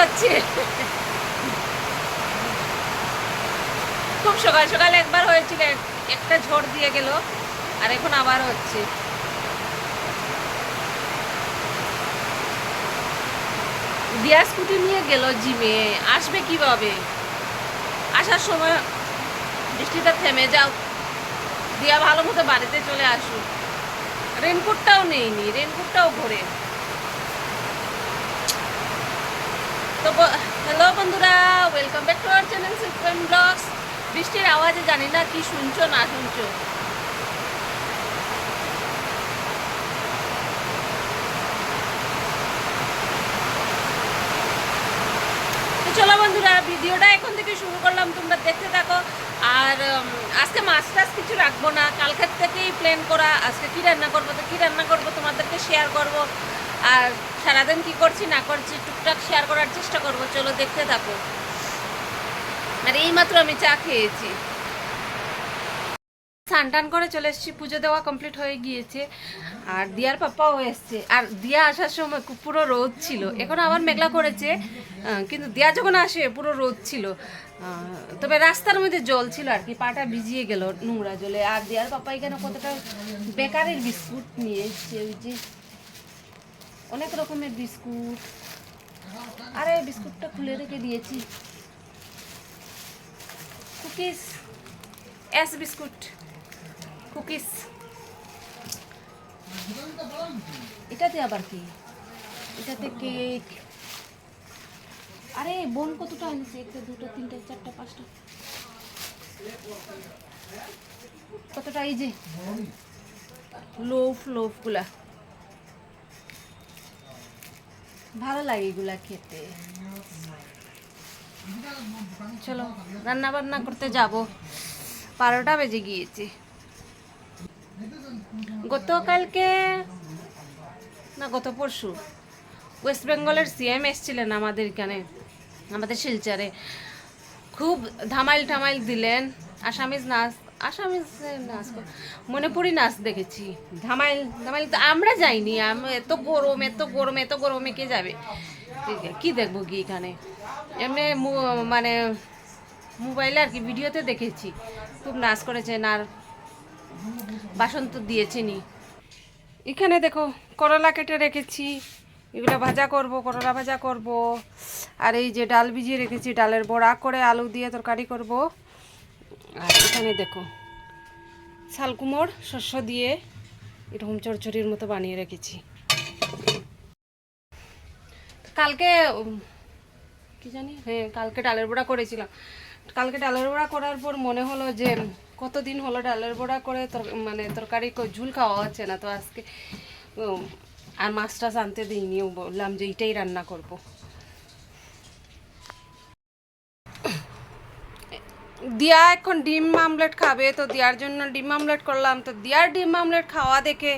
হচ্ছে। খুব সকাল সকাল একবার হয়েছিল একটা ঝড় দিয়ে গেল, আর এখন আবার হচ্ছে। দিয়া স্কুটি নিয়ে গেল জিমে, আসবে কীভাবে? আসার সময় বৃষ্টিটা থেমে যাও। দিয়া ভালো মতো বাড়িতে চলে আসুক। রেনকোটটাও নেইনি, রেনকোটটাও ভরে। তো হ্যালো বন্ধুরা welcome back to our channel সিক্রেন blogs বৃষ্টির আওয়াজে জানি না কি শুনছো, না শুনছো। চলো বন্ধুরা, ভিডিওটা এখন থেকে শুরু করলাম, তোমরা দেখতে থাকো। আর আজকে মাছ টাছ কিছু রাখব না, কালকের থেকেই প্ল্যান করা। আজকে কি রান্না করব, তো কি রান্না করব তোমাদেরকে শেয়ার করব। আর সারাদিন কি করছি, না করছি, টুকটাক শেয়ার করার চেষ্টা করব, চলো দেখতে থাকো। আর এইমাত্র আমি চা খেয়েছি। স্নান টান করে চলে এসেছি, পুজো দেওয়া কমপ্লিট হয়ে গিয়েছে। আর দিয়ার পাপ্পাও এসছে। আর দিয়া আসার সময় পুরো রোদ ছিল। এখন আবার মেঘলা করেছে কিন্তু দিয়া যখন আসে, পুরো রোদ ছিল। তবে রাস্তার মধ্যে জল ছিল আর কি, পাটা ভিজিয়ে গেল নোংরা জলে। আর দিয়ার পাপ্পা এখানে কতটা বেকারের বিস্কুট নিয়ে এসছে ওই যে অনেক রকমের বিস্কুট। আরে, বিস্কুটটা খুলে রেখে দিয়েছি। কুকিজ এস বিস্কুট, কুকিজ। এটাতে আবার কি? এটাতে কেক। আরে, বোন কতটা আনছে একটা, দুটো, তিনটা, চারটা, পাঁচটা। কতটা এই যে? লোফ লোফগুলা ভালো লাগে এগুলা খেতে। চলো রান্না বান্না করতে যাব। বারোটা বেজে গিয়েছে। গতকালকে, না, গত পরশু, ওয়েস্ট বেঙ্গলের সিএম এসছিলেন আমাদের এখানে, আমাদের শিলচরে। খুব ধামাইল টামাইল দিলেন, আসামিজ নাচ আসামিজ নাচ কর- মণিপুরি নাচ দেখেছি। ধামাইল ধামাইল তো আমরা যাইনি, আমি এত গরম এত গরম, এত গরমে কে যাবে? কি দেখব কি এখানে? এমনি মানে মোবাইলে আর কি ভিডিওতে দেখেছি। খুব নাচ করেছেন আর বাসন তো দিয়েছেনই এখানে দেখো, করলা কেটে রেখেছি। এগুলো ভাজা করব, করলা ভাজা করব। আর এই যে ডাল ভিজিয়ে রেখেছি, ডালের বড়া করে আলু দিয়ে তরকারি করব। আর এখানে দেখো, শালকুমোর শস্য দিয়ে এরকম চড়চড়ির মতো বানিয়ে রেখেছি। কালকে কি জানি? হ্যাঁ কালকে ডালের বড়া করেছিলাম। কালকে ডালের বড়া করার পর মনে হলো যে, কতদিন হলো ডালের বড়া করে মানে তরকারি ঝুল খাওয়া হচ্ছে না। তো আজকে আর মাছ টাছ আনতে দিইনি। বললাম যে, এইটাই রান্না করব। দিয়া এখন ডিম আমলেট খাবে, তো দিয়ার জন্য ডিম আমলেট করলাম। তো দিয়ার ডিম আমলেট খাওয়া দেখে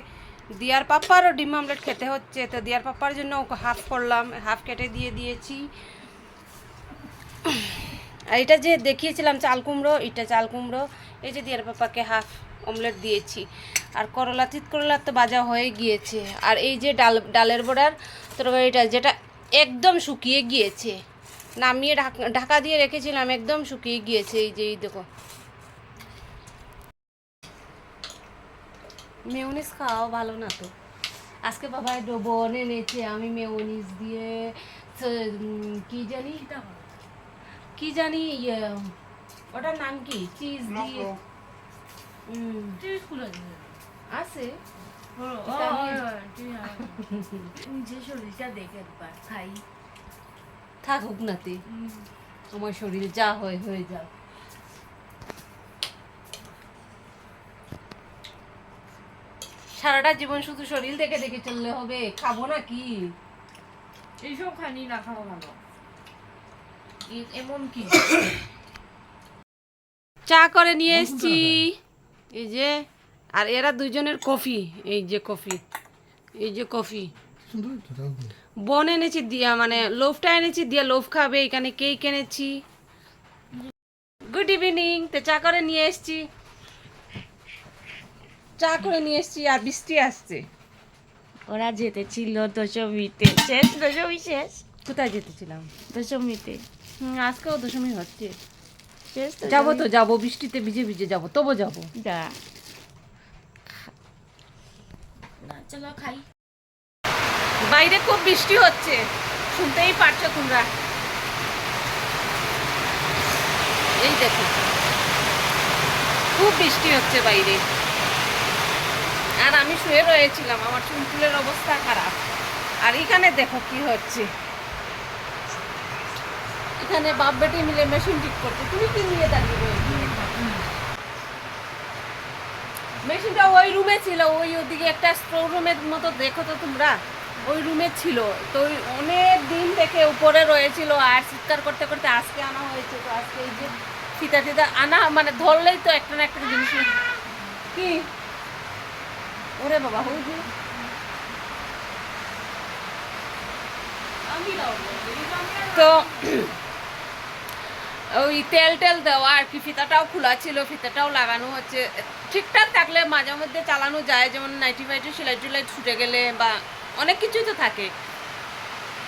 দিয়ার পাপ্পারও ডিম আমলেট খেতে হচ্ছে, তো দিয়ার পাপ্পার জন্য ওকে হাফ করলাম, হাফ কেটে দিয়ে দিয়েছি। আর এটা যে দেখিয়েছিলাম চাল কুমড়ো, এটা চাল কুমড়ো, এই যে দিয়ার পাপ্পাকে হাফ অমলেট দিয়েছি। আর করলা তিত করলা তো বাজা হয়ে গিয়েছে। আর এই যে ডাল, ডালের বড়ার তরকারিটা যেটা একদম শুকিয়ে গিয়েছে। নামিয়ে ঢাকা দিয়ে রেখেছিলাম একদম শুকিয়ে গিয়েছে এই যে এই দেখো মেয়নিস খাওয়া ভালো না তো আজকে বাবা ডোবন এনেছে আমি মেয়নিস দিয়ে কি জানি কি জানি ইয়ে ওটার নাম কি চিজ দিয়ে আছে যে শরীরটা দেখে একবার খাই থাকুক নাতে আমার শরীর যা হয় হয়ে যাও সারাটা জীবন শুধু শরীর দেখে দেখে চললে হবে। খাব না কি? এইসব খানি না খাওয়া ভালো। এমন কি? চা করে নিয়ে এসেছি। এই যে আর এরা দুজনের কফি। এই যে কফি। এই যে কফি। বন এনেছি দিয়া মানে লোভটা এনেছি দিয়া লোভ খাবে এখানে কেক এনেছি। গুড ইভিনিং তো চা করে নিয়ে এসেছি। চা করে নিয়ে এসেছি আর বৃষ্টি আসছে। ওরা যেতে ছিল দশমীতে। শেষ দশমী শেষ। কোথায় যেতেছিলাম? দশমীতে। হুম, আজকেও দশমী হচ্ছে। যাব তো যাব বৃষ্টিতে ভিজে ভিজে যাব তবু যাব। যা। না চলো খাই। বাইরে খুব বৃষ্টি হচ্ছে। শুনতেই পারছ তোমরা। এই দেখো। খুব বৃষ্টি হচ্ছে বাইরে। আর আমি শুয়ে রয়েছিলাম, আমার চুল চুলের অবস্থা খারাপ। আর এখানে দেখো কি হচ্ছে। এখানে বাপ বেটি মিলে মেশিন ঠিক করছে। তুমি কি নিয়ে দাঁড়িয়ে মেশিনটা ওই রুমে ছিল, ওই ওদিকে একটা স্টোর রুমের মতো দেখো তো তোমরা। ওই রুমে ছিল। তো অনেক দিন থেকে উপরে রয়েছিল আর চিৎকার করতে করতে আজকে আনা হয়েছে। তো আজকে এই যে ফিতা ফিতা আনা মানে ধরলেই তো একটা না একটা জিনিস কি? ওরে বাবা হই যে তো ওই তেল টেল দেওয়া আর কি, ফিতাটাও খোলা ছিল, ফিতাটাও লাগানো হচ্ছে। ঠিকঠাক থাকলে মাঝে মধ্যে চালানো যায়, যেমন নাইটি ফাইটি, সেলাই টেলাই ছুটে গেলে বা অনেক কিছুই তো থাকে।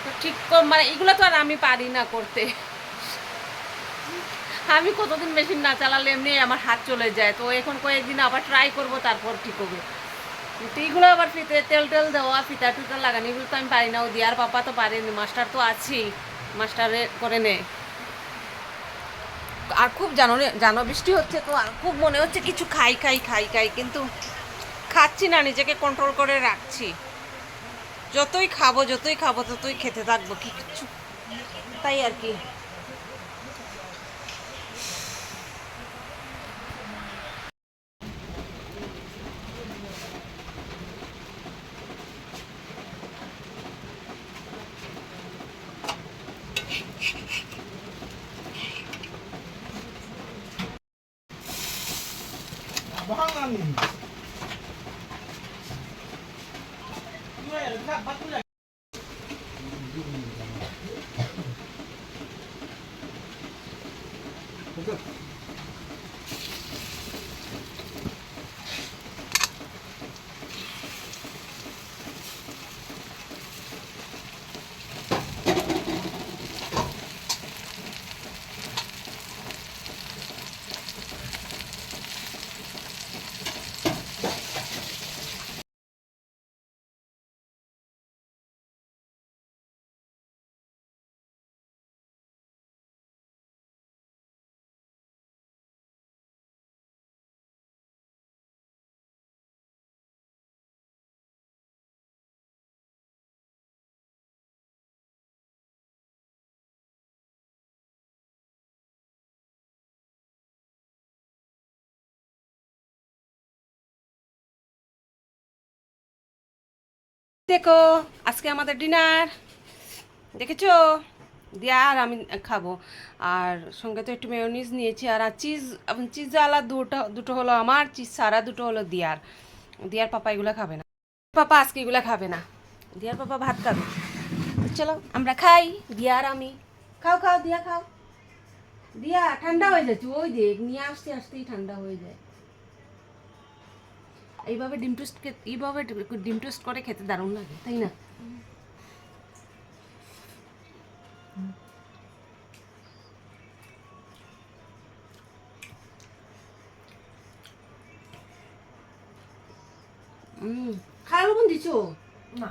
তো ঠিক মানে এগুলো তো আর আমি পারি না করতে। আমি কতদিন মেশিন না চালালে এমনি আমার হাত চলে যায়, তো এখন কয়েকদিন আবার ট্রাই করব, তারপর ঠিক হবে। তো এইগুলো আবার ফিতে, তেল টেল দেওয়া, ফিতা টুতা লাগানো, এগুলো তো আমি পারি না। ও দিয়ার পাপা তো পারেনি, মাস্টার তো আছেই, মাস্টারে করে নেয়। আর খুব জানো জানো বৃষ্টি হচ্ছে তো, আর খুব মনে হচ্ছে কিছু খাই খাই খাই খাই, কিন্তু খাচ্ছি না, নিজেকে কন্ট্রোল করে রাখছি। যতই খাব যতই খাব, ততই খেতে থাকব কি কিছু তাই আর কি। 胖啊你！对，你看，把裤子。不是。দেখো, আজকে আমাদের ডিনার দেখেছ? দিয়া আর আমি খাব। আর সঙ্গে তো একটু মেয়নিজ নিয়েছি, আর চিজ চিজ আলা দুটো দুটো হলো আমার চিজ সারা দুটো হলো দিয়ার। দিয়ার পাপা এগুলো খাবে না। পাপা আজকে এগুলো খাবে না। দিয়ার পাপা ভাত খাবে। চলো, আমরা খাই। দিয়া আর আমি। খাও খাও, দিয়া খাও। দিয়া, ঠান্ডা হয়ে যাচ্ছে। ওই দেখ, নিয়ে আসতে, আসতেই ঠান্ডা হয়ে যায়। এইভাবে ডিম টোস্ট এইভাবে ডিম টোস্ট করে খেতে দারুণ লাগে, তাই না? খারাপ দিছো? না।